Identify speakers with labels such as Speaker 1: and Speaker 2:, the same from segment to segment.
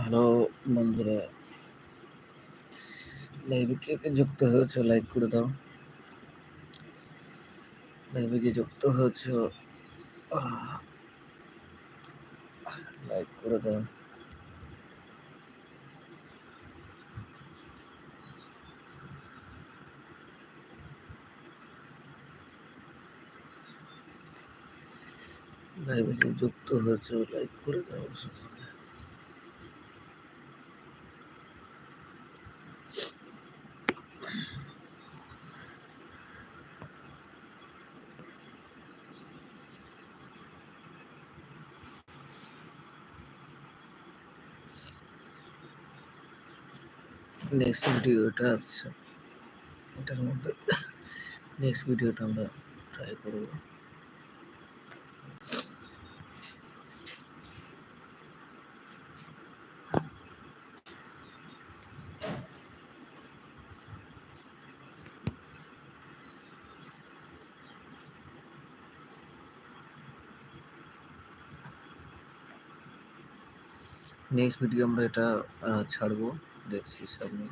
Speaker 1: Hello বন্ধুরা লাইভে কে কে যুক্ত হয়েছে লাইক করে দাও। লাইভে যে যুক্ত হয়েছে লাইক করে দাও। লাইভে যুক্ত হয়েছে লাইক করে দাও। নেক্সট ভিডিওটা আসছে এটার মধ্যে নেক্সট ভিডিওটা আমরা ট্রাই করব। নেক্সট ভিডিও আমরা এটা ছাড়বো। দেখছি সামনে।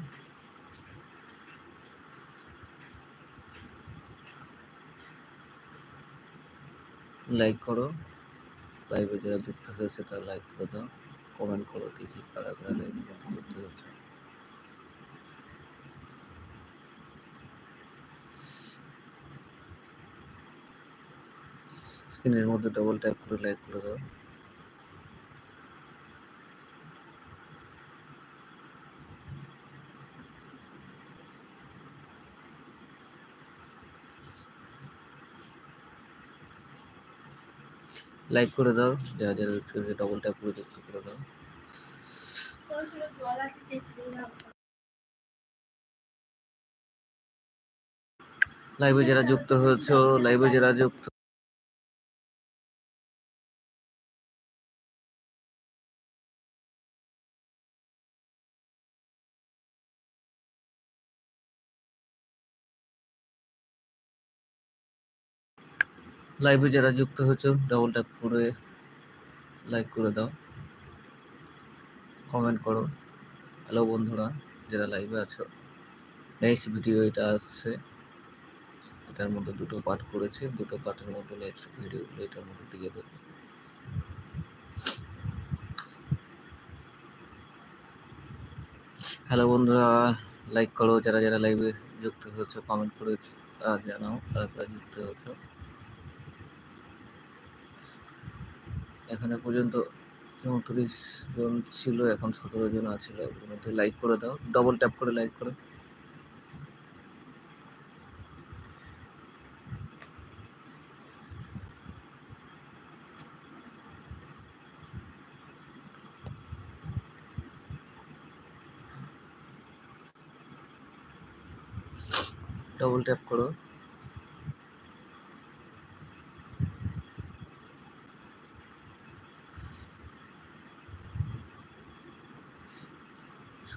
Speaker 1: লাইক করো। লাইভে যারা যুক্ত হয়েছে, তারা লাইক করে দাও। কমেন্ট করো দেখি কারা কারা লাইভে যুক্ত হয়েছে। স্ক্রিনের মধ্যে ডবল ট্যাপ করে লাইক করে দাও। লাইক করে দাও, যারা যারা ডবল ট্যাপ করে দেখতে করে দাও। লাইভে যারা যুক্ত হয়েছো লাইভে যারা যুক্ত লাইভে যারা যুক্ত হয়েছে ডাবল ট্যাপ করে লাইক করে দাও। কমেন্ট করো। হ্যালো বন্ধুরা, যারা লাইভে আছো। নেক্সট ভিডিও এটা আসছে। এটার মধ্যে দুটো পার্ট করেছে। দুটো পার্টের মধ্যে নেক্সট ভিডিও এটার মধ্যে দিয়ে দেবো। হ্যালো বন্ধুরা লাইক করো। যারা যারা লাইভে যুক্ত হয়েছে কমেন্ট করে জানাও। কারা যুক্ত হয়েছে। এখানে পর্যন্ত চৌত্রিশ জন ছিল, এখন সতেরো জন আছে। লাইভের মধ্যে লাইক করে দাও। ডবল ট্যাপ করে লাইক করো। ডবল ট্যাপ করো।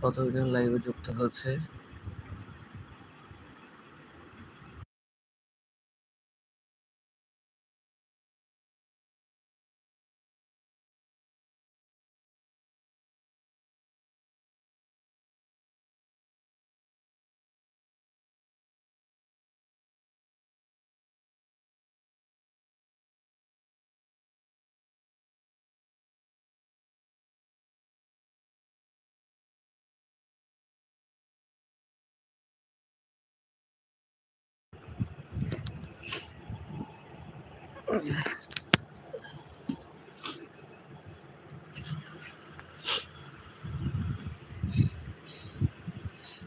Speaker 1: সতেরো জন লাইভে যুক্ত হচ্ছে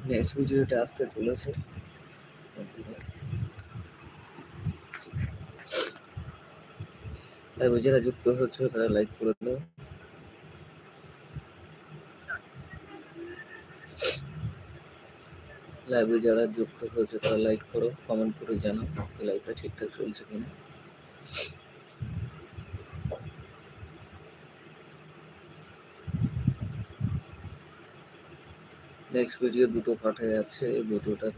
Speaker 1: নেক্সট ভিডিওটা আসতে চলেছে লাইভে যারা যুক্ত হচ্ছে, তারা লাইক করে দাও লাইভে যারা যুক্ত হয়েছে, তারা লাইক করো কমেন্ট করে জানাও লাইভটা ঠিকঠাক চলছে কিনা। নেক্সট ভিডিও দুটো পাঠে আছে, এই ভিডিওটা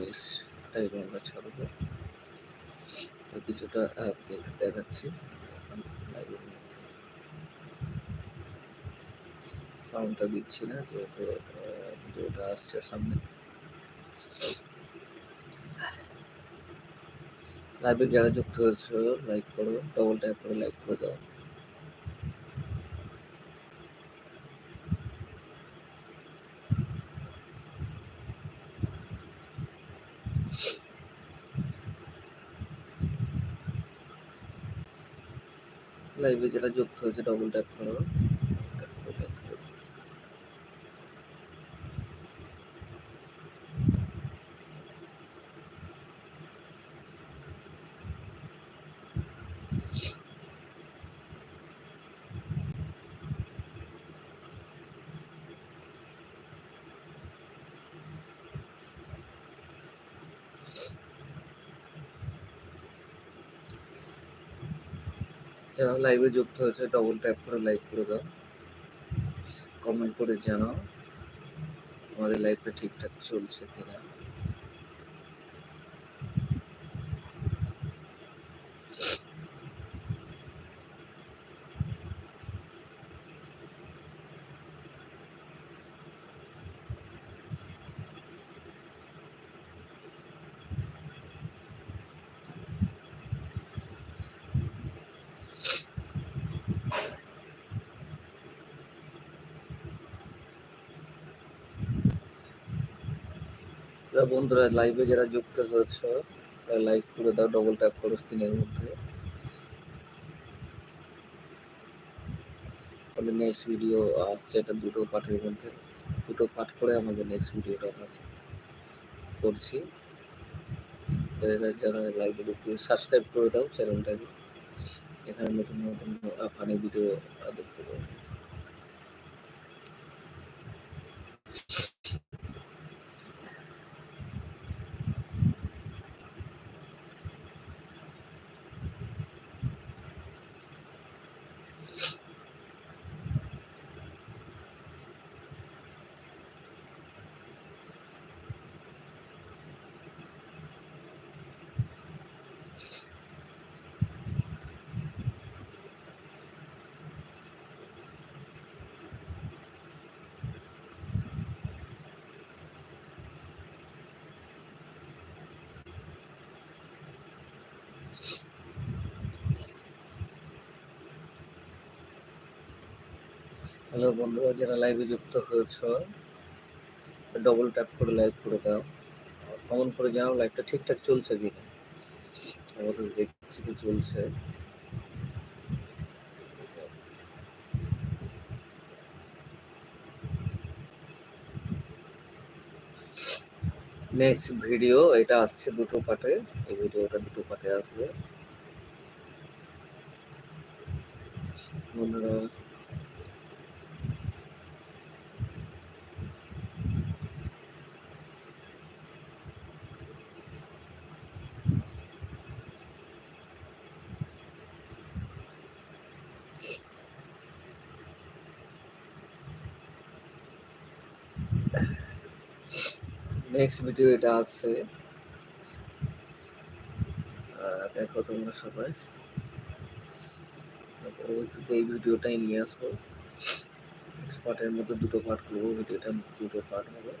Speaker 1: নেক্সট টাইমে আমরা ছাড়বো। তো কিছুটা দেখাচ্ছি। এখন লাইভে সাউন্ডটা দিচ্ছি না, যেহেতু ভিডিওটা আসছে সামনে। লাইভে যারা যুক্ত হয়েছে লাইক করো ডবল ট্যাপ করে লাইক করে দাও। লাইভে যারা যুক্ত হয়েছে ডবল ট্যাপ করো tap করে like করে দাও। যারা লাইভে যুক্ত হয়েছে ডবল ট্যাপ করে লাইক করে দাও। কমেন্ট করে জানাও, আমাদের লাইফটা ঠিকঠাক চলছে কিনা। বন্ধুরা লাইভে যারা যুক্ত হয়েছে লাইক করে দাও ডবল ট্যাপ করো স্ক্রিনের মধ্যে। আমাদের নেক্সট ভিডিও আসছে এটা দুটো পার্টের মধ্যে। দুটো পার্ট করে আমাদের নেক্সট ভিডিওটা আমরা করছি। যারা লাইভে ঢুকে সাবস্ক্রাইব করে দাও চ্যানেলটাকে এখানে নতুন নতুন ফানি ভিডিও দেখতে পাবো। হ্যালো বন্ধুরা, যারা লাইভে যুক্ত হয়েছ ডবল ট্যাপ করে লাইক করে দাও। কমন করে জানাও লাইভটা ঠিকঠাক চলছে কিনা। আমাদের দেখছি তো চলছে। নেক্সট ভিডিও এটা আসছে দুটো পার্টে এই ভিডিওটা দুটো পার্টে আসবে। বন্ধুরা নেক্সট ভিডিও এটা আছে। দেখো তোমরা সবাই। এই ভিডিওটাই নিয়ে আসব। নেক্সট পার্টের মধ্যে দুটো পার্ট করব ভিডিওটা দুটো পার্ট হবে।